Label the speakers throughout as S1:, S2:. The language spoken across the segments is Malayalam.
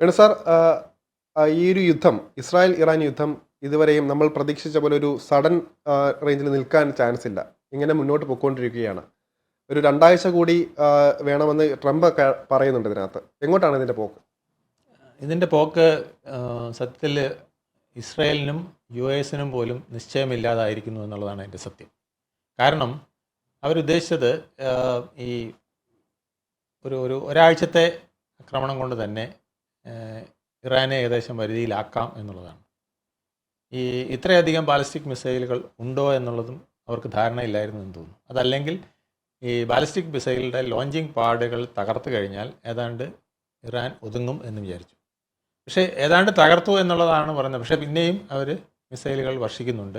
S1: വേണു സാർ ഈ ഒരു യുദ്ധം ഇസ്രായേൽ ഇറാൻ യുദ്ധം ഇതുവരെയും നമ്മൾ പ്രതീക്ഷിച്ച പോലെ ഒരു സഡൻ റേഞ്ചിൽ നിൽക്കാൻ ചാൻസ് ഇല്ല. ഇങ്ങനെ മുന്നോട്ട് പോയിക്കൊണ്ടിരിക്കുകയാണ്. ഒരു രണ്ടാഴ്ച കൂടി വേണമെന്ന് ട്രംപ് പറയുന്നുണ്ട് ഇതിനകത്ത്. എങ്ങോട്ടാണ് ഇതിന്റെ പോക്ക്?
S2: ഇതിന്റെ പോക്ക് സത്യത്തിൽ ഇസ്രായേലിനും യു എസിനും പോലും നിശ്ചയമില്ലാതായിരിക്കുന്നു എന്നുള്ളതാണ് അതിന്റെ സത്യം. കാരണം അവരുദ്ദേശിച്ചത് ഈ ഒരു ഒരു ഒരാഴ്ചത്തെ ആക്രമണം കൊണ്ട് തന്നെ ഇറാനെ ഏകദേശം പരിധിയിലാക്കാം എന്നുള്ളതാണ്. ഈ ഇത്രയധികം ബാലിസ്റ്റിക് മിസൈലുകൾ ഉണ്ടോ എന്നുള്ളതും അവർക്ക് ധാരണയില്ലായിരുന്നു എന്ന് തോന്നുന്നു. അതല്ലെങ്കിൽ ഈ ബാലിസ്റ്റിക് മിസൈലുടെ ലോഞ്ചിങ് പാഡുകൾ തകർത്തു കഴിഞ്ഞാൽ ഏതാണ്ട് ഇറാൻ ഒതുങ്ങും എന്ന് വിചാരിച്ചു. പക്ഷേ ഏതാണ്ട് തകർത്തു എന്നുള്ളതാണ് പറയുന്നത്. പക്ഷേ പിന്നെയും അവർ മിസൈലുകൾ വർഷിക്കുന്നുണ്ട്.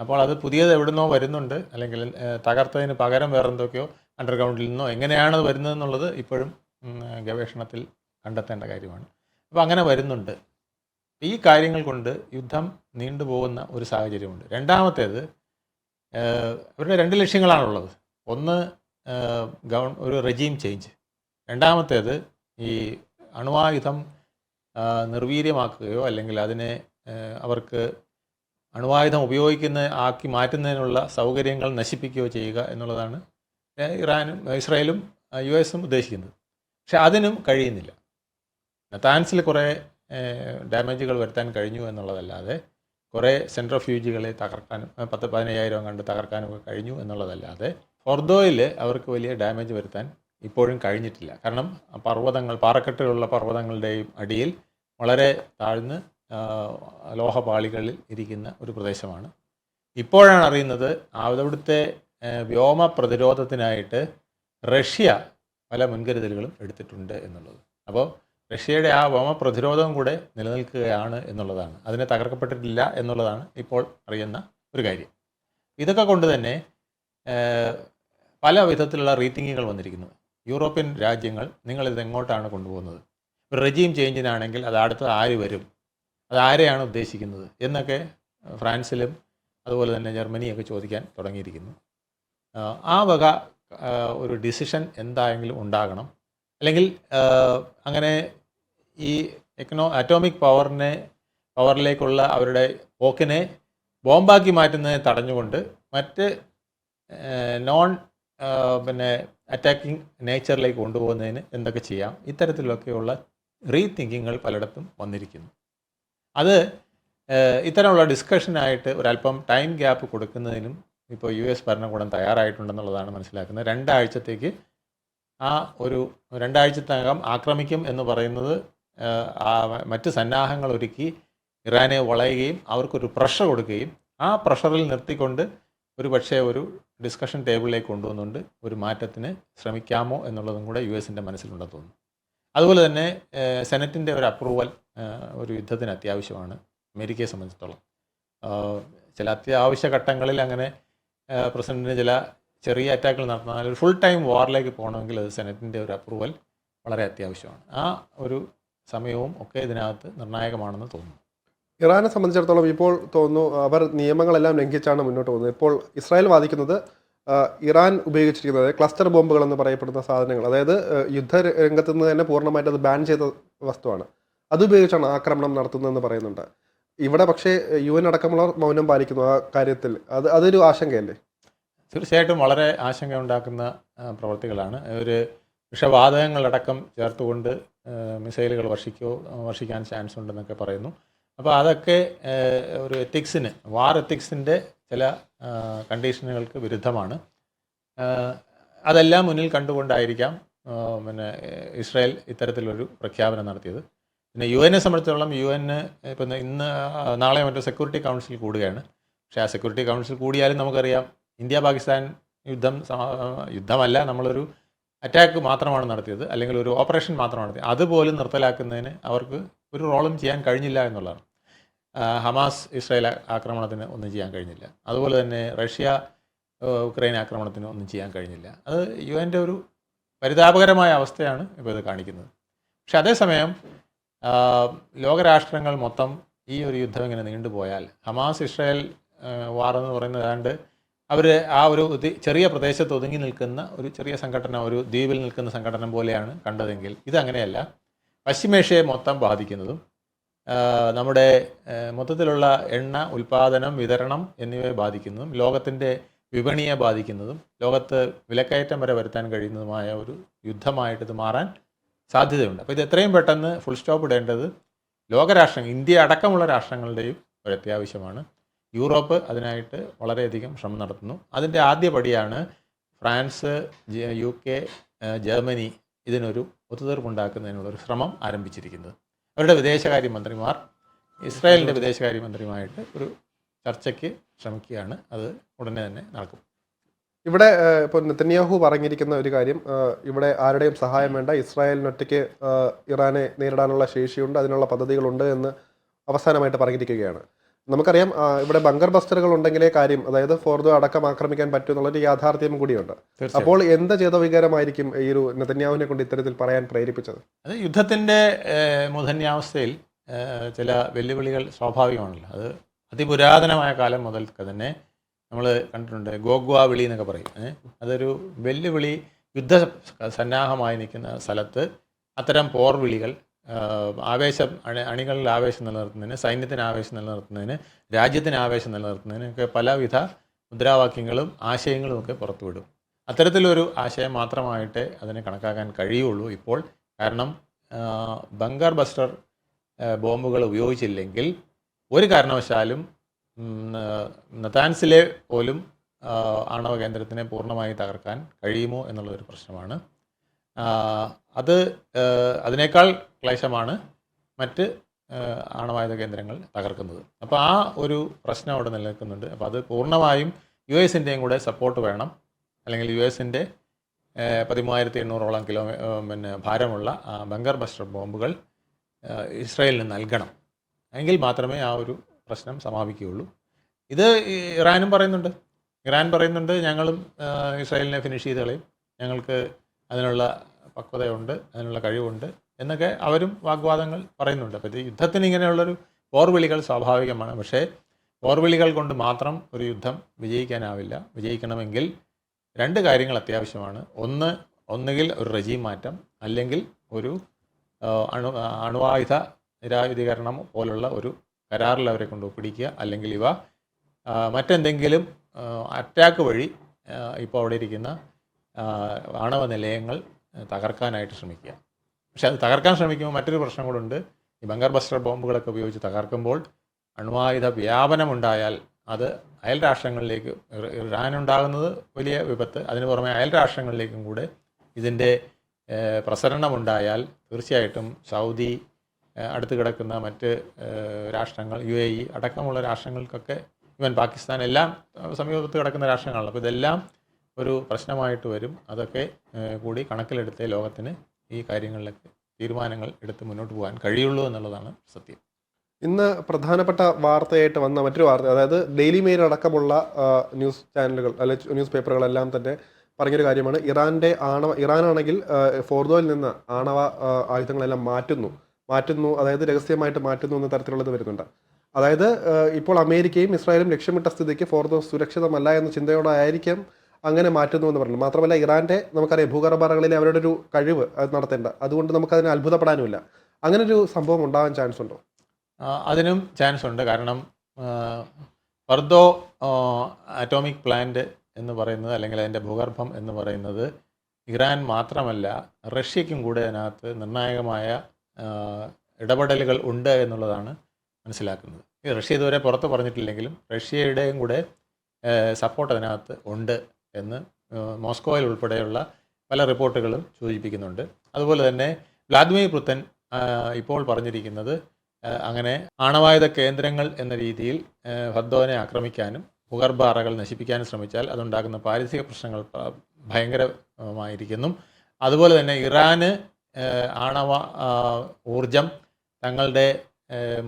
S2: അപ്പോൾ അത് പുതിയത് എവിടുന്നോ വരുന്നുണ്ട്. അല്ലെങ്കിൽ തകർത്തതിന് പകരം വേറെ എന്തൊക്കെയോ അണ്ടർഗ്രൗണ്ടിൽ നിന്നോ എങ്ങനെയാണ് വരുന്നത് വരുന്നതെന്നുള്ളത് ഇപ്പോഴും ഗവേഷണത്തിൽ കണ്ടെത്തേണ്ട കാര്യമാണ്. അപ്പോൾ അങ്ങനെ വരുന്നുണ്ട്. ഈ കാര്യങ്ങൾ കൊണ്ട് യുദ്ധം നീണ്ടുപോകുന്ന ഒരു സാഹചര്യമുണ്ട്. രണ്ടാമത്തേത് അവരുടെ രണ്ട് ലക്ഷ്യങ്ങളാണുള്ളത്. ഒന്ന് ഗവൺ ഒരു റെജീം ചേഞ്ച്. രണ്ടാമത്തേത് ഈ അണുവായുധം നിർവീര്യമാക്കുകയോ അല്ലെങ്കിൽ അതിനെ അവർക്ക് അണുവായുധം ഉപയോഗിക്കുന്ന ആക്കി മാറ്റുന്നതിനുള്ള സൗകര്യങ്ങൾ നശിപ്പിക്കുകയോ ചെയ്യുക എന്നുള്ളതാണ് ഇറാനും ഇസ്രായേലും യു എസും ഉദ്ദേശിക്കുന്നത്. പക്ഷെ അതിനും കഴിയുന്നില്ല. നത്താൻസിൽ കുറേ ഡാമേജുകൾ വരുത്താൻ കഴിഞ്ഞു എന്നുള്ളതല്ലാതെ കുറേ സെൻട്രഫ്യൂജുകളെ തകർക്കാനും ആ, പത്ത് പതിനയ്യായിരം കണ്ട് തകർക്കാനും കഴിഞ്ഞു എന്നുള്ളതല്ലാതെ ഫോർദോയിൽ അവർക്ക് വലിയ ഡാമേജ് വരുത്താൻ ഇപ്പോഴും കഴിഞ്ഞിട്ടില്ല. കാരണം പർവതങ്ങൾ പാറക്കെട്ടുകളുള്ള പർവതങ്ങളുടെയും അടിയിൽ വളരെ താഴ്ന്ന് ലോഹപാളികളിൽ ഇരിക്കുന്ന ഒരു പ്രദേശമാണ്. ഇപ്പോഴാണ് അറിയുന്നത് അവിടുത്തെ വ്യോമ പ്രതിരോധത്തിനായിട്ട് റഷ്യ പല മുൻകരുതലുകളും എടുത്തിട്ടുണ്ട് എന്നുള്ളത്. അപ്പോൾ റഷ്യയുടെ ആ വ്യോമ പ്രതിരോധവും കൂടെ നിലനിൽക്കുകയാണ് എന്നുള്ളതാണ്. അതിനെ തകർക്കപ്പെട്ടിട്ടില്ല എന്നുള്ളതാണ് ഇപ്പോൾ അറിയുന്ന ഒരു കാര്യം. ഇതൊക്കെ കൊണ്ട് തന്നെ പല വിധത്തിലുള്ള റീതിങ്കിങ്ങൾ വന്നിരിക്കുന്നു. യൂറോപ്യൻ രാജ്യങ്ങൾ നിങ്ങളിത് എങ്ങോട്ടാണ് കൊണ്ടുപോകുന്നത്? റെജീം ചേഞ്ചിനാണെങ്കിൽ അത് അടുത്ത് ആര് വരും? അത് ആരെയാണ് ഉദ്ദേശിക്കുന്നത്? എന്നൊക്കെ ഫ്രാൻസിലും അതുപോലെ തന്നെ ജർമ്മനിയൊക്കെ ചോദിക്കാൻ തുടങ്ങിയിരിക്കുന്നു. ആ വക ഒരു ഡിസിഷൻ എന്തായെങ്കിലും ഉണ്ടാകണം. അല്ലെങ്കിൽ അങ്ങനെ ഈ എക്കണോ അറ്റോമിക് പവറിനെ പവറിലേക്കുള്ള അവരുടെ പോക്കിനെ ബോംബാക്കി മാറ്റുന്നതിനെ തടഞ്ഞുകൊണ്ട് മറ്റ് നോൺ പിന്നെ അറ്റാക്കിംഗ് നേച്ചറിലേക്ക് കൊണ്ടുപോകുന്നതിന് എന്തൊക്കെ ചെയ്യാം? ഇത്തരത്തിലൊക്കെയുള്ള റീതിങ്കിങ്ങൾ പലയിടത്തും വന്നിരിക്കുന്നു. അത് ഇത്തരമുള്ള ഡിസ്കഷനായിട്ട് ഒരല്പം ടൈം ഗ്യാപ്പ് കൊടുക്കുന്നതിനും ഇപ്പോൾ യു എസ് ഭരണകൂടം തയ്യാറായിട്ടുണ്ടെന്നുള്ളതാണ് മനസ്സിലാക്കുന്നത്. രണ്ടാഴ്ചത്തേക്ക് ആ ഒരു രണ്ടാഴ്ചത്തകം ആക്രമിക്കും എന്ന് പറയുന്നത് മറ്റ് സന്നാഹങ്ങൾ ഒരുക്കി ഇറാനെ വളയുകയും അവർക്കൊരു പ്രഷർ കൊടുക്കുകയും ആ പ്രഷറിൽ നിർത്തിക്കൊണ്ട് ഒരു പക്ഷേ ഒരു ഡിസ്കഷൻ ടേബിളിലേക്ക് കൊണ്ടുവന്നുകൊണ്ട് ഒരു മാറ്റത്തിന് ശ്രമിക്കാമോ എന്നുള്ളതും കൂടെ യു എസിന്റെ മനസ്സിലുണ്ടെന്ന് തോന്നുന്നു. അതുപോലെ തന്നെ സെനറ്റിന്റെ ഒരു അപ്രൂവൽ ഒരു യുദ്ധത്തിന് അത്യാവശ്യമാണ് അമേരിക്കയെ സംബന്ധിച്ചിടത്തോളം. ചില അത്യാവശ്യ ഘട്ടങ്ങളിൽ അങ്ങനെ പ്രസിഡന്റിന് ചില ചെറിയ അറ്റാക്കുകൾ നടന്നാൽ ഒരു ഫുൾ ടൈം വാറിലേക്ക് പോകണമെങ്കിൽ അത് സെനറ്റിന്റെ ഒരു അപ്രൂവൽ വളരെ അത്യാവശ്യമാണ്. ആ ഒരു സമയവും ഒക്കെ ഇതിനകത്ത് നിർണായകമാണെന്ന് തോന്നുന്നു.
S1: ഇറാനെ സംബന്ധിച്ചിടത്തോളം ഇപ്പോൾ തോന്നുന്നു അവർ നിയമങ്ങളെല്ലാം ലംഘിച്ചാണ് മുന്നോട്ട് പോകുന്നത്. ഇപ്പോൾ ഇസ്രായേൽ വാദിക്കുന്നത് ഇറാൻ ഉപയോഗിച്ചിരിക്കുന്നത് ക്ലസ്റ്റർ ബോംബുകൾ എന്ന് പറയപ്പെടുന്ന സാധനങ്ങൾ. അതായത് യുദ്ധരംഗത്ത് യുദ്ധ രംഗത്ത് നിന്ന് തന്നെ പൂർണമായിട്ട് അത് ബാൻ ചെയ്ത വസ്തുവാണ്. അത് ഉപയോഗിച്ചാണ് ആക്രമണം നടത്തുന്നതെന്ന് പറയുന്നുണ്ട്. ഇവിടെ പക്ഷേ യു എൻ അടക്കമുള്ളവർ മൗനം പാലിക്കുന്നു ആ കാര്യത്തിൽ. അത് അതൊരു ആശങ്കയല്ലേ?
S2: തീർച്ചയായിട്ടും വളരെ ആശങ്ക ഉണ്ടാക്കുന്ന പ്രവർത്തികളാണ്. ഒരു വിഷവാതകങ്ങളടക്കം ചേർത്തുകൊണ്ട് മിസൈലുകൾ വർഷിക്കോ വർഷിക്കാൻ ചാൻസ് ഉണ്ടെന്നൊക്കെ പറയുന്നു. അപ്പോൾ അതൊക്കെ ഒരു എത്തിക്സിന് വാർ എത്തിക്സിന്റെ ചില കണ്ടീഷനുകൾക്ക് വിരുദ്ധമാണ്. അതെല്ലാം മുന്നിൽ കണ്ടുകൊണ്ടായിരിക്കാം പിന്നെ ഇസ്രായേൽ ഇത്തരത്തിലൊരു പ്രഖ്യാപനം നടത്തിയത്. പിന്നെ യു എനെ സംബന്ധിച്ചിടത്തോളം യു എന് ഇപ്പം ഇന്ന് നാളെ മറ്റോ സെക്യൂരിറ്റി കൗൺസിൽ കൂടുകയാണ്. പക്ഷേ ആ സെക്യൂരിറ്റി കൗൺസിൽ കൂടിയാലും നമുക്കറിയാം ഇന്ത്യ പാകിസ്ഥാൻ യുദ്ധം യുദ്ധമല്ല നമ്മളൊരു അറ്റാക്ക് മാത്രമാണ് നടത്തിയത് അല്ലെങ്കിൽ ഒരു ഓപ്പറേഷൻ മാത്രമാണ് നടത്തിയത്. അതുപോലും നിർത്തലാക്കുന്നതിന് അവർക്ക് ഒരു റോളും ചെയ്യാൻ കഴിഞ്ഞില്ല എന്നുള്ളതാണ്. ഹമാസ് ഇസ്രായേൽ ആക്രമണത്തിന് ഒന്നും ചെയ്യാൻ കഴിഞ്ഞില്ല. അതുപോലെ തന്നെ റഷ്യ ഉക്രൈൻ ആക്രമണത്തിന് ഒന്നും ചെയ്യാൻ കഴിഞ്ഞില്ല. അത് യു എന്റെ ഒരു പരിതാപകരമായ അവസ്ഥയാണ് ഇപ്പോൾ ഇത് കാണിക്കുന്നത്. പക്ഷെ അതേസമയം ലോകരാഷ്ട്രങ്ങൾ മൊത്തം ഈ ഒരു യുദ്ധം ഇങ്ങനെ നീണ്ടുപോയാൽ ഹമാസ് ഇസ്രായേൽ വാർ എന്ന് പറയുന്നത് ഏതാണ്ട് അവർ ആ ഒരു ചെറിയ പ്രദേശത്ത് ഒതുങ്ങി നിൽക്കുന്ന ഒരു ചെറിയ സംഘടന ഒരു ദ്വീപിൽ നിൽക്കുന്ന സംഘടന പോലെയാണ് കണ്ടതെങ്കിൽ ഇതങ്ങനെയല്ല പശ്ചിമേഷ്യയെ മൊത്തം ബാധിക്കുന്നതും നമ്മുടെ മൊത്തത്തിലുള്ള എണ്ണ ഉൽപ്പാദനം വിതരണം എന്നിവയെ ബാധിക്കുന്നതും ലോകത്തിന്റെ വിപണിയെ ബാധിക്കുന്നതും ലോകത്ത് വിലക്കയറ്റം വരെ വരുത്താൻ കഴിയുന്നതുമായ ഒരു യുദ്ധമായിട്ട് ഇത് മാറാൻ സാധ്യതയുണ്ട്. അപ്പോൾ ഇത് എത്രയും പെട്ടെന്ന് ഫുൾ സ്റ്റോപ്പ് ഇടേണ്ടത് ലോകരാഷ്ട്രങ്ങൾ ഇന്ത്യ അടക്കമുള്ള രാഷ്ട്രങ്ങളുടെയും ഒരു അത്യാവശ്യമാണ് യൂറോപ്പ് അതിനായിട്ട് വളരെയധികം ശ്രമം നടത്തുന്നു. അതിന്റെ ആദ്യ പടിയാണ് ഫ്രാൻസ് യു കെ ജർമ്മനി ഇതിനൊരു ഒത്തുതീർപ്പുണ്ടാക്കുന്നതിനുള്ളൊരു ശ്രമം ആരംഭിച്ചിരിക്കുന്നത്. അവരുടെ വിദേശകാര്യമന്ത്രിമാർ ഇസ്രായേലിന്റെ വിദേശകാര്യമന്ത്രിയുമായിട്ട് ഒരു ചർച്ചയ്ക്ക് ശ്രമിക്കുകയാണ്. അത് ഉടനെ തന്നെ നടക്കും.
S1: ഇവിടെ ഇപ്പോൾ നെത്തന്യാഹു പറഞ്ഞിരിക്കുന്ന ഒരു കാര്യം ഇവിടെ ആരുടെയും സഹായം വേണ്ട. ഇസ്രായേലിനൊറ്റയ്ക്ക് ഇറാനെ നേരിടാനുള്ള ശേഷിയുണ്ട് അതിനുള്ള പദ്ധതികളുണ്ട് എന്ന് അവസാനമായിട്ട് പറഞ്ഞിരിക്കുകയാണ്. നമുക്കറിയാം ഇവിടെ ബങ്കർ ബസ്റ്ററുകൾ ഉണ്ടെങ്കിലേ കാര്യം അതായത് ഫോർദോ അടക്കം ആക്രമിക്കാൻ പറ്റും എന്നുള്ളൊരു യാഥാർത്ഥ്യം കൂടിയുണ്ട്. അപ്പോൾ എന്ത് ചെയ്ത വികാരമായിരിക്കും ഈ ഒരു നെതന്യാഹുവിനെ കൊണ്ട് ഇത്തരത്തിൽ പറയാൻ പ്രേരിപ്പിച്ചത്?
S2: അത് യുദ്ധത്തിന്റെ മുതന്യാവസ്ഥയിൽ ചില വെല്ലുവിളികൾ സ്വാഭാവികമാണല്ലോ. അത് അതിപുരാതനമായ കാലം മുതൽക്ക് തന്നെ നമ്മൾ കണ്ടിട്ടുണ്ട് ഗോഗ്വാ വിളി എന്നൊക്കെ പറയും. അതൊരു വെല്ലുവിളി യുദ്ധ സന്നാഹമായി നിൽക്കുന്ന സ്ഥലത്ത് അത്തരം പോർവിളികൾ ആവേശം അണി അണികളിൽ ആവേശം നിലനിർത്തുന്നതിന് സൈന്യത്തിന് ആവേശം നിലനിർത്തുന്നതിന് രാജ്യത്തിന് ആവേശം നിലനിർത്തുന്നതിന് ഒക്കെ പലവിധ മുദ്രാവാക്യങ്ങളും ആശയങ്ങളും ഒക്കെ പുറത്തുവിടും. അത്തരത്തിലൊരു ആശയം മാത്രമായിട്ട് അതിനെ കണക്കാക്കാൻ കഴിയുള്ളൂ ഇപ്പോൾ. കാരണം ബങ്കർ ബസ്റ്റർ ബോംബുകൾ ഉപയോഗിച്ചില്ലെങ്കിൽ ഒരു കാരണവശാലും നതാൻസിലെ പോലും ആണവ കേന്ദ്രത്തിനെ പൂർണമായി തകർക്കാൻ കഴിയുമോ എന്നുള്ളൊരു പ്രശ്നമാണ്. അത് അതിനേക്കാൾ ക്ലേശമാണ് മറ്റ് ആണവായുധ കേന്ദ്രങ്ങൾ തകർക്കുന്നത്. അപ്പോൾ ആ ഒരു പ്രശ്നം അവിടെ നിലനിൽക്കുന്നുണ്ട്. അപ്പോൾ അത് പൂർണമായും യു എസിന്റെയും കൂടെ സപ്പോർട്ട് വേണം. അല്ലെങ്കിൽ യു എസിന്റെ പതിമൂവായിരത്തി എണ്ണൂറോളം കിലോ പിന്നെ ഭാരമുള്ള ബങ്കർ ബസ്റ്റർ ബോംബുകൾ ഇസ്രയേലിന് നൽകണം. എങ്കിൽ മാത്രമേ ആ ഒരു പ്രശ്നം സമാപിക്കുകയുള്ളൂ. ഇത് ഇറാനും പറയുന്നുണ്ട്. ഇറാൻ പറയുന്നുണ്ട് ഞങ്ങളും ഇസ്രായേലിനെ ഫിനിഷ് ചെയ്ത് കളയും. ഞങ്ങൾക്ക് അതിനുള്ള പക്വതയുണ്ട് അതിനുള്ള കഴിവുണ്ട്. എന്നൊക്കെ അവരും വാഗ്വാദങ്ങൾ പറയുന്നുണ്ട്. അപ്പോൾ ഇത് യുദ്ധത്തിന് ഇങ്ങനെയുള്ളൊരു പോർവിളികൾ സ്വാഭാവികമാണ്. പക്ഷേ പോർവിളികൾ കൊണ്ട് മാത്രം ഒരു യുദ്ധം വിജയിക്കാനാവില്ല. വിജയിക്കണമെങ്കിൽ രണ്ട് കാര്യങ്ങൾ അത്യാവശ്യമാണ്. ഒന്ന് ഒന്നുകിൽ ഒരു റെജീം മാറ്റം അല്ലെങ്കിൽ ഒരു അണു അണുവായുധ നിരായുധീകരണം പോലുള്ള ഒരു കരാറിൽ അവരെ കൊണ്ട് ഒപ്പിടിക്കുക അല്ലെങ്കിൽ ഇവ മറ്റെന്തെങ്കിലും അറ്റാക്ക് വഴി ഇപ്പോൾ അവിടെ ഇരിക്കുന്ന ആണവ നിലയങ്ങൾ തകർക്കാനായിട്ട് ശ്രമിക്കുക. പക്ഷെ അത് തകർക്കാൻ ശ്രമിക്കുമ്പോൾ മറ്റൊരു പ്രശ്നം കൂടെ ഈ ബങ്കർ ബസ്റ്റർ ബോംബുകളൊക്കെ ഉപയോഗിച്ച് തകർക്കുമ്പോൾ അണുവായുധ വ്യാപനം ഉണ്ടായാൽ അത് അയൽ രാഷ്ട്രങ്ങളിലേക്ക് ഇറ- ഇറാനുണ്ടാകുന്നത് വലിയ വിപത്ത്. അതിന് പുറമെ അയൽ രാഷ്ട്രങ്ങളിലേക്കും കൂടെ ഇതിന്റെ പ്രസരണം ഉണ്ടായാൽ തീർച്ചയായിട്ടും സൗദി അടുത്ത് കിടക്കുന്ന മറ്റ് രാഷ്ട്രങ്ങൾ യു എ ഇ അടക്കമുള്ള രാഷ്ട്രങ്ങൾക്കൊക്കെ ഇവൻ പാകിസ്ഥാൻ എല്ലാം സമീപത്ത് കിടക്കുന്ന രാഷ്ട്രങ്ങളാണ്. അപ്പോൾ ഇതെല്ലാം ഒരു പ്രശ്നമായിട്ട് വരും. അതൊക്കെ കൂടി കണക്കിലെടുത്തേ ലോകത്തിന് ഈ കാര്യങ്ങളിലൊക്കെ തീരുമാനങ്ങൾ എടുത്ത് മുന്നോട്ട് പോകാൻ കഴിയുള്ളൂ എന്നുള്ളതാണ് സത്യം.
S1: ഇന്ന് പ്രധാനപ്പെട്ട വാർത്തയായിട്ട് വന്ന മറ്റൊരു വാർത്ത അതായത് ഡെയിലി മെയിൽ അടക്കമുള്ള ന്യൂസ് ചാനലുകൾ അല്ലെ ന്യൂസ് പേപ്പറുകളെല്ലാം തന്നെ പറഞ്ഞൊരു കാര്യമാണ്. ഇറാന്റെ ആണവ ഇറാനാണെങ്കിൽ ഫോർദോയിൽ നിന്ന് ആണവ ആയുധങ്ങളെല്ലാം മാറ്റുന്നു. മാറ്റുന്നു അതായത് രഹസ്യമായിട്ട് മാറ്റുന്നു എന്ന തരത്തിലുള്ളത് വരുന്നുണ്ട്. അതായത് ഇപ്പോൾ അമേരിക്കയും ഇസ്രായേലും ലക്ഷ്യമിട്ട സ്ഥിതിക്ക് ഫോർദോ സുരക്ഷിതമല്ല എന്ന ചിന്തയോടെ ആയിരിക്കും അങ്ങനെ മാറ്റുന്നു എന്ന് പറഞ്ഞു. മാത്രമല്ല ഇറാന്റെ നമുക്കറിയാം ഭൂഗർഭറകളിലെ അവരുടെ ഒരു കഴിവ് അത് നടത്തേണ്ട. അതുകൊണ്ട് നമുക്കതിനെ അത്ഭുതപ്പെടാനുമില്ല. അങ്ങനെ ഒരു സംഭവം ഉണ്ടാകാൻ ചാൻസ് ഉണ്ടോ?
S2: അതിനും ചാൻസ് ഉണ്ട്. കാരണം ഫർദോ അറ്റോമിക് പ്ലാന്റ് എന്ന് പറയുന്നത് അല്ലെങ്കിൽ അതിന്റെ ഭൂഗർഭം എന്ന് പറയുന്നത് ഇറാൻ മാത്രമല്ല റഷ്യയ്ക്കും കൂടെ അതിനകത്ത് നിർണായകമായ ഇടപെടലുകൾ ഉണ്ട് എന്നുള്ളതാണ് മനസ്സിലാക്കുന്നത്. റഷ്യ ഇതുവരെ പുറത്ത് പറഞ്ഞിട്ടില്ലെങ്കിലും റഷ്യയുടെയും കൂടെ സപ്പോർട്ട് അതിനകത്ത് ഉണ്ട് എന്ന് മോസ്കോയിൽ ഉൾപ്പെടെയുള്ള പല റിപ്പോർട്ടുകളും സൂചിപ്പിക്കുന്നുണ്ട്. അതുപോലെ തന്നെ വ്ലാദിമിർ പുത്തൻ ഇപ്പോൾ പറഞ്ഞിരിക്കുന്നത് അങ്ങനെ ആണവായുധ കേന്ദ്രങ്ങൾ എന്ന രീതിയിൽ ഹദ്ദോനെ ആക്രമിക്കാനും ഭൂഗർഭ അറകൾ നശിപ്പിക്കാനും ശ്രമിച്ചാൽ അതുണ്ടാക്കുന്ന പാരിസ്ഥിതിക പ്രശ്നങ്ങൾ ഭയങ്കരമായിരിക്കുന്നു. അതുപോലെ തന്നെ ഇറാന് ആണവ ഊർജം തങ്ങളുടെ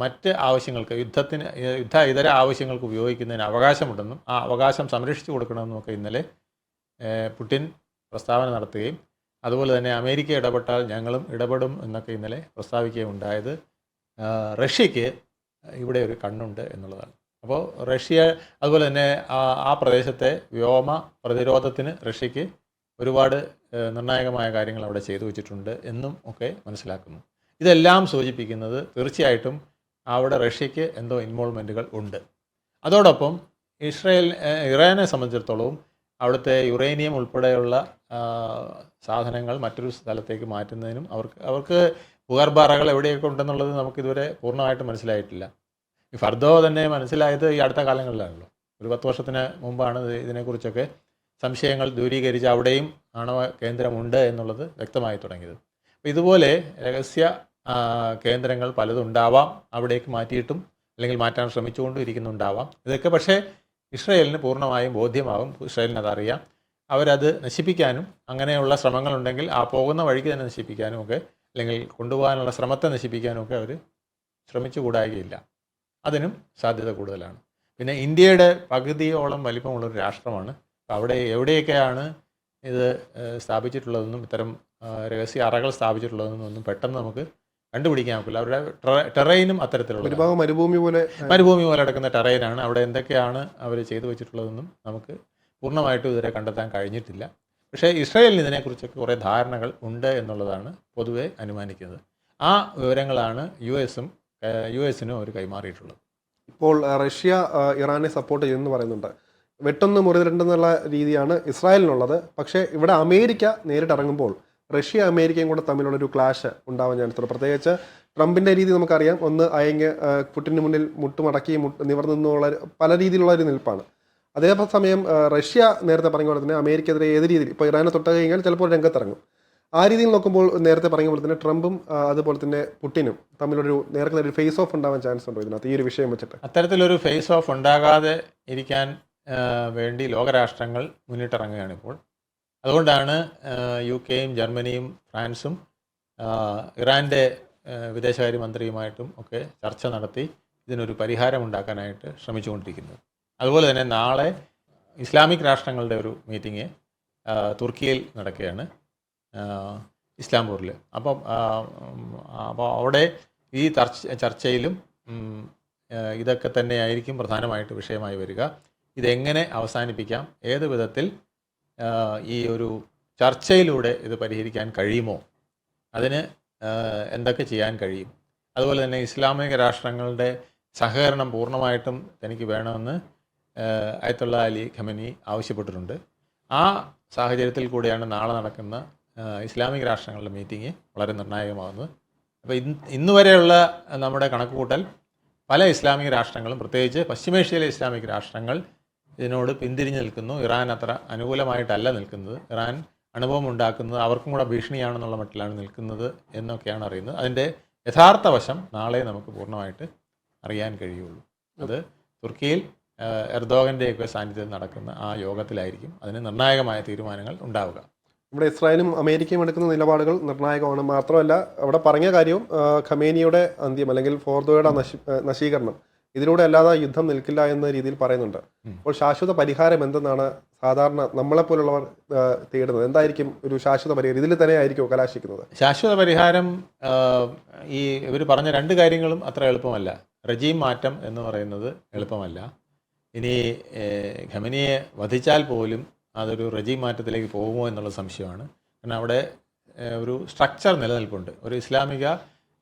S2: മറ്റ് ആവശ്യങ്ങൾക്ക് യുദ്ധത്തിന് യുദ്ധ ഇതര ആവശ്യങ്ങൾക്ക് ഉപയോഗിക്കുന്നതിന് അവകാശമുണ്ടെന്നും ആ അവകാശം സംരക്ഷിച്ചു കൊടുക്കണമെന്നും ഒക്കെ ഇന്നലെ പുടിൻ പ്രസ്താവന നടത്തുകയും അതുപോലെ തന്നെ അമേരിക്ക ഇടപെട്ടാൽ ഞങ്ങളും ഇടപെടും എന്നൊക്കെ ഇന്നലെ പ്രസ്താവിക്കുകയും ഉണ്ടായത് റഷ്യക്ക് ഇവിടെ ഒരു കണ്ണുണ്ട് എന്നുള്ളതാണ്. അപ്പോൾ റഷ്യ അതുപോലെ തന്നെ ആ പ്രദേശത്തെ വ്യോമ പ്രതിരോധത്തിന് റഷ്യക്ക് ഒരുപാട് നിർണായകമായ കാര്യങ്ങൾ അവിടെ ചെയ്തു വെച്ചിട്ടുണ്ട് എന്നും ഒക്കെ മനസ്സിലാക്കുന്നു. ഇതെല്ലാം സൂചിപ്പിക്കുന്നത് തീർച്ചയായിട്ടും അവിടെ റഷ്യക്ക് എന്തോ ഇൻവോൾവ്മെന്റുകൾ ഉണ്ട്. അതോടൊപ്പം ഇസ്രയേൽ ഇറാനെ സംബന്ധിച്ചിടത്തോളവും അവിടുത്തെ യുറേനിയം ഉൾപ്പെടെയുള്ള സാധനങ്ങൾ മറ്റൊരു സ്ഥലത്തേക്ക് മാറ്റുന്നതിനും അവർക്ക് അവർക്ക് പുകർബാറകൾ എവിടെയൊക്കെ ഉണ്ടെന്നുള്ളത് നമുക്കിതുവരെ പൂർണമായിട്ട് മനസ്സിലായിട്ടില്ല. ഈ ഫർദോ തന്നെ മനസ്സിലായത് ഈ അടുത്ത കാലങ്ങളിലാണല്ലോ. ഒരു പത്ത് വർഷത്തിന് മുമ്പാണ് ഇതിനെക്കുറിച്ചൊക്കെ സംശയങ്ങൾ ദൂരീകരിച്ച് അവിടെയും ആണവ കേന്ദ്രമുണ്ട് എന്നുള്ളത് വ്യക്തമായി തുടങ്ങിയത്. അപ്പോൾ ഇതുപോലെ രഹസ്യ കേന്ദ്രങ്ങൾ പലതും ഉണ്ടാവാം. അവിടേക്ക് മാറ്റിയിട്ടും അല്ലെങ്കിൽ മാറ്റാൻ ശ്രമിച്ചുകൊണ്ടും ഇരിക്കുന്നുണ്ടാവാം ഇതൊക്കെ പക്ഷേ ഇസ്രയേലിന് പൂർണമായും ബോധ്യമാകും ഇസ്രയേലിന് അതറിയാം. അവരത് നശിപ്പിക്കാനും അങ്ങനെയുള്ള ശ്രമങ്ങളുണ്ടെങ്കിൽ ആ പോകുന്ന വഴിക്ക് തന്നെ നശിപ്പിക്കാനും ഒക്കെ അല്ലെങ്കിൽ കൊണ്ടുപോകാനുള്ള ശ്രമത്തെ നശിപ്പിക്കാനും ഒക്കെ അവർ ശ്രമിച്ചു കൂടായികയില്ല അതിനും സാധ്യത കൂടുതലാണ്. പിന്നെ ഇന്ത്യയുടെ പകുതിയോളം വലിപ്പമുള്ളൊരു രാഷ്ട്രമാണ്. അവിടെ എവിടെയൊക്കെയാണ് ഇത് സ്ഥാപിച്ചിട്ടുള്ളതെന്നും ഇത്തരം രഹസ്യ അറകൾ സ്ഥാപിച്ചിട്ടുള്ളതെന്നും ഒന്നും പെട്ടെന്ന് നമുക്ക് കണ്ടുപിടിക്കാൻ ഒക്കില്ല. അവരുടെ ടെറൈനും അത്തരത്തിലുള്ള
S1: ഒരു ഭാഗം മരുഭൂമി പോലെ
S2: മരുഭൂമി പോലെ കിടക്കുന്ന ടെറൈനാണ്. അവിടെ എന്തൊക്കെയാണ് അവർ ചെയ്തു വെച്ചിട്ടുള്ളതെന്നും നമുക്ക് പൂർണമായിട്ടും ഇതുവരെ കണ്ടെത്താൻ കഴിഞ്ഞിട്ടില്ല. പക്ഷേ ഇസ്രായേലിന് ഇതിനെക്കുറിച്ചൊക്കെ കുറേ ധാരണകൾ ഉണ്ട് എന്നുള്ളതാണ് പൊതുവെ അനുമാനിക്കുന്നത്. ആ വിവരങ്ങളാണ് യു എസും യു എസിനും അവർ കൈമാറിയിട്ടുള്ളത്.
S1: ഇപ്പോൾ റഷ്യ ഇറാനെ സപ്പോർട്ട് ചെയ്യുന്നു പറയുന്നുണ്ട്. വെട്ടൊന്ന് മുറിതിരണ്ടെന്നുള്ള രീതിയാണ് ഇസ്രായേലിനുള്ളത്. പക്ഷേ ഇവിടെ അമേരിക്ക നേരിട്ടിറങ്ങുമ്പോൾ റഷ്യ അമേരിക്കയും കൂടെ തമ്മിലുള്ളൊരു ക്ലാഷ് ഉണ്ടാവാൻ ചാൻസ് പ്രത്യേകിച്ച് ട്രംപിന്റെ രീതി നമുക്കറിയാം. ഒന്ന് അയങ്ങ് പുട്ടിന് മുന്നിൽ മുട്ടുമടക്കി മുട്ട് നിവർന്നുള്ള പല രീതിയിലുള്ള ഒരു നിൽപ്പാണ്. അതേസമയം സമയം റഷ്യ നേരത്തെ പറഞ്ഞ പോലെ തന്നെ അമേരിക്കെതിരെ ഏത് രീതിയിൽ ഇപ്പോൾ ഇറാനെ തൊട്ട് കഴിഞ്ഞാൽ ചിലപ്പോൾ രംഗത്തിറങ്ങും. ആ രീതിയിൽ നോക്കുമ്പോൾ നേരത്തെ പറഞ്ഞ പോലെ തന്നെ ട്രംപും അതുപോലെ തന്നെ പുട്ടിനും തമ്മിലൊരു നേരത്തെ നേരെ ഒരു ഫേസ് ഓഫ് ഉണ്ടാവാൻ ചാൻസ് ഉണ്ടോ ഇതിനകത്ത്. ഈ ഒരു വിഷയം വെച്ചിട്ട്.
S2: അത്തരത്തിലൊരു ഫേസ് ഓഫ് ഉണ്ടാകാതെ ഇരിക്കാൻ വേണ്ടി ലോകരാഷ്ട്രങ്ങൾ മുന്നിട്ടിറങ്ങുകയാണ് ഇപ്പോൾ അതുകൊണ്ടാണ് യു കെയും ജർമ്മനിയും ഫ്രാൻസും ഇറാന്റെ വിദേശകാര്യമന്ത്രിയുമായിട്ടും ഒക്കെ ചർച്ച നടത്തി ഇതിനൊരു പരിഹാരം ഉണ്ടാക്കാനായിട്ട് ശ്രമിച്ചുകൊണ്ടിരിക്കുന്നത്. അതുപോലെ തന്നെ നാളെ ഇസ്ലാമിക് രാഷ്ട്രങ്ങളുടെ ഒരു മീറ്റിംഗ് തുർക്കിയിൽ നടക്കുകയാണ് ഇസ്ലാംപൂരിൽ. അപ്പം അപ്പോൾ അവിടെ ഈ ചർച്ച ചർച്ചയിലും ഇതൊക്കെ തന്നെയായിരിക്കും പ്രധാനമായിട്ട് വിഷയമായി വരിക. ഇതെങ്ങനെ അവസാനിപ്പിക്കാം? ഏത് വിധത്തിൽ ഈ ഒരു ചർച്ചയിലൂടെ ഇത് പരിഹരിക്കാൻ കഴിയുമോ? അതിന് എന്തൊക്കെ ചെയ്യാൻ കഴിയും? അതുപോലെ തന്നെ ഇസ്ലാമിക രാഷ്ട്രങ്ങളുടെ സഹകരണം പൂർണമായിട്ടും തനിക്ക് വേണമെന്ന് അയത്തുള്ള അലി ഖമനി ആവശ്യപ്പെട്ടിട്ടുണ്ട്. ആ സാഹചര്യത്തിൽ കൂടിയാണ് നാളെ നടക്കുന്ന ഇസ്ലാമിക് രാഷ്ട്രങ്ങളുടെ മീറ്റിംഗ് വളരെ നിർണായകമാകുന്നത്. അപ്പോൾ ഇന്ന് ഇന്ന് വരെയുള്ള നമ്മുടെ കണക്കുകൂട്ടൽ പല ഇസ്ലാമിക രാഷ്ട്രങ്ങളും പ്രത്യേകിച്ച് പശ്ചിമേഷ്യയിലെ ഇസ്ലാമിക രാഷ്ട്രങ്ങൾ ഇതിനോട് പിന്തിരിഞ്ഞ് നിൽക്കുന്നു. ഇറാൻ അത്ര അനുകൂലമായിട്ടല്ല നിൽക്കുന്നത്. ഇറാൻ അനുഭവം ഉണ്ടാക്കുന്നത് അവർക്കും കൂടെ ഭീഷണിയാണെന്നുള്ള മട്ടിലാണ് നിൽക്കുന്നത് എന്നൊക്കെയാണ് അറിയുന്നത്. അതിന്റെ യഥാർത്ഥ വശം നാളെ നമുക്ക് പൂർണമായിട്ട് അറിയാൻ കഴിയുള്ളൂ. അത് തുർക്കിയിൽ എർദോഗന്റെയൊക്കെ സാന്നിധ്യത്തിൽ നടക്കുന്ന ആ യോഗത്തിലായിരിക്കും അതിന് നിർണായകമായ തീരുമാനങ്ങൾ ഉണ്ടാവുക.
S1: ഇവിടെ ഇസ്രായേലും അമേരിക്കയും എടുക്കുന്ന നിലപാടുകൾ നിർണായകമാണ്. മാത്രമല്ല അവിടെ പറഞ്ഞ കാര്യവും ഖമേനിയുടെ അന്ത്യം അല്ലെങ്കിൽ ഫോർദോയുടെ നശി നശീകരണം ഇതിലൂടെ അല്ലാതെ യുദ്ധം നിൽക്കില്ല എന്ന രീതിയിൽ പറയുന്നുണ്ട്. അപ്പോൾ ശാശ്വത പരിഹാരം എന്തെന്നാണ് സാധാരണ നമ്മളെപ്പോലുള്ളവർ തേടുന്നത്? എന്തായിരിക്കും ഒരു ശാശ്വത പരിഹാരം? ഇതിൽ തന്നെ ആയിരിക്കും കലാശിക്കുന്നത്?
S2: ശാശ്വത പരിഹാരം ഈ ഇവർ പറഞ്ഞ രണ്ട് കാര്യങ്ങളും അത്ര എളുപ്പമല്ല. റജീം മാറ്റം എന്ന് പറയുന്നത് എളുപ്പമല്ല. ഇനി ഖമനിയെ വധിച്ചാൽ പോലും അതൊരു റജീം മാറ്റത്തിലേക്ക് പോകുമോ എന്നുള്ള സംശയമാണ്. കാരണം അവിടെ ഒരു സ്ട്രക്ചർ നിലനിൽപ്പുണ്ട്. ഒരു ഇസ്ലാമിക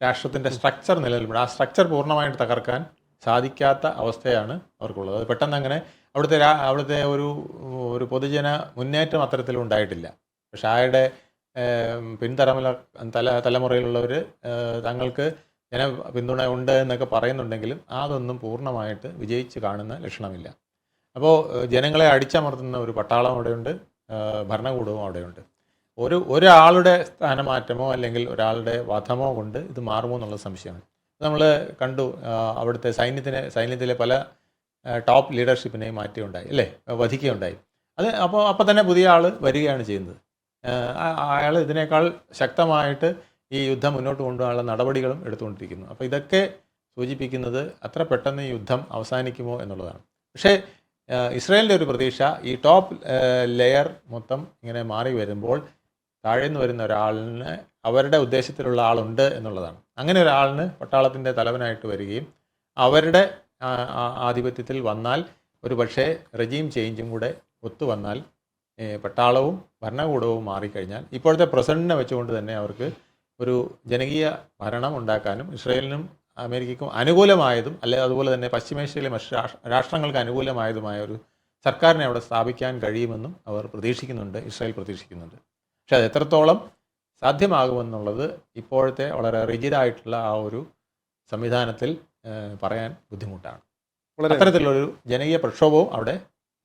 S2: രാഷ്ട്രത്തിന്റെ സ്ട്രക്ചർ നിലനിൽപ്പുണ്ട്. ആ സ്ട്രക്ചർ പൂർണമായിട്ട് തകർക്കാൻ സാധിക്കാത്ത അവസ്ഥയാണ് അവർക്കുള്ളത്. അത് പെട്ടെന്ന് അങ്ങനെ അവിടുത്തെ രാ അവിടുത്തെ ഒരു ഒരു പൊതുജന മുന്നേറ്റം അത്തരത്തിൽ ഉണ്ടായിട്ടില്ല. പക്ഷെ ആയുടെ പിൻതലമുല തല തലമുറയിലുള്ളവർ തങ്ങൾക്ക് ജന പിന്തുണ ഉണ്ട് എന്നൊക്കെ പറയുന്നുണ്ടെങ്കിലും അതൊന്നും പൂർണമായിട്ട് വിജയിച്ച് കാണുന്ന ലക്ഷണമില്ല. അപ്പോൾ ജനങ്ങളെ അടിച്ചമർത്തുന്ന ഒരു പട്ടാളം അവിടെയുണ്ട് ഭരണകൂടവും അവിടെയുണ്ട്. ഒരു ഒരാളുടെ സ്ഥാനമാറ്റമോ അല്ലെങ്കിൽ ഒരാളുടെ വധമോ കൊണ്ട് ഇത് മാറുമോ എന്നുള്ള സംശയമാണ്. നമ്മൾ കണ്ടു അവിടുത്തെ സൈന്യത്തിനെ സൈന്യത്തിലെ പല ടോപ്പ് ലീഡർഷിപ്പിനെയും മാറ്റിയുണ്ടായി അല്ലേ? വധിക്കുകയുണ്ടായി. അത് അപ്പോൾ അപ്പോൾ തന്നെ പുതിയ ആൾ വരികയാണ് ചെയ്യുന്നത്. അയാൾ ഇതിനേക്കാൾ ശക്തമായിട്ട് ഈ യുദ്ധം മുന്നോട്ട് കൊണ്ടുപോകാനുള്ള നടപടികളും എടുത്തുകൊണ്ടിരിക്കുന്നു. അപ്പോൾ ഇതൊക്കെ സൂചിപ്പിക്കുന്നത് അത്ര പെട്ടെന്ന് യുദ്ധം അവസാനിക്കുമോ എന്നുള്ളതാണ്. പക്ഷേ ഇസ്രായേലിന്റെ ഒരു പ്രതീക്ഷ ഈ ടോപ്പ് ലെയർ മൊത്തം ഇങ്ങനെ മാറി വരുമ്പോൾ താഴെ നിന്ന് വരുന്ന ഒരാളിന് അവരുടെ ഉദ്ദേശത്തിലുള്ള ആളുണ്ട് എന്നുള്ളതാണ്. അങ്ങനെ ഒരാളിന് പട്ടാളത്തിന്റെ തലവനായിട്ട് വരികയും അവരുടെ ആധിപത്യത്തിൽ വന്നാൽ ഒരു പക്ഷേ റെജീം ചേഞ്ചും കൂടെ ഒത്തു വന്നാൽ പട്ടാളവും ഭരണകൂടവും മാറിക്കഴിഞ്ഞാൽ ഇപ്പോഴത്തെ പ്രസിഡന്റിനെ വെച്ചുകൊണ്ട് തന്നെ അവർക്ക് ഒരു ജനകീയ ഭരണം ഉണ്ടാക്കാനും ഇസ്രയേലിനും അമേരിക്കയ്ക്കും അനുകൂലമായതും അല്ലെ അതുപോലെ തന്നെ പശ്ചിമേഷ്യയിലെ മറ്റ് രാഷ്ട്രങ്ങൾക്ക് അനുകൂലമായതുമായ ഒരു സർക്കാരിനെ അവിടെ സ്ഥാപിക്കാൻ കഴിയുമെന്നും അവർ പ്രതീക്ഷിക്കുന്നുണ്ട് ഇസ്രായേൽ പ്രതീക്ഷിക്കുന്നുണ്ട്. പക്ഷെ അത് എത്രത്തോളം സാധ്യമാകുമെന്നുള്ളത് ഇപ്പോഴത്തെ വളരെ റിജിഡായിട്ടുള്ള ആ ഒരു സംവിധാനത്തിൽ പറയാൻ ബുദ്ധിമുട്ടാണ്.
S1: വളരെ
S2: അത്തരത്തിലുള്ളൊരു ജനകീയ പ്രക്ഷോഭവും അവിടെ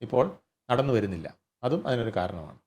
S2: ഇപ്പോൾ നടന്നു വരുന്നില്ല അതും അതിനൊരു കാരണമാണ്.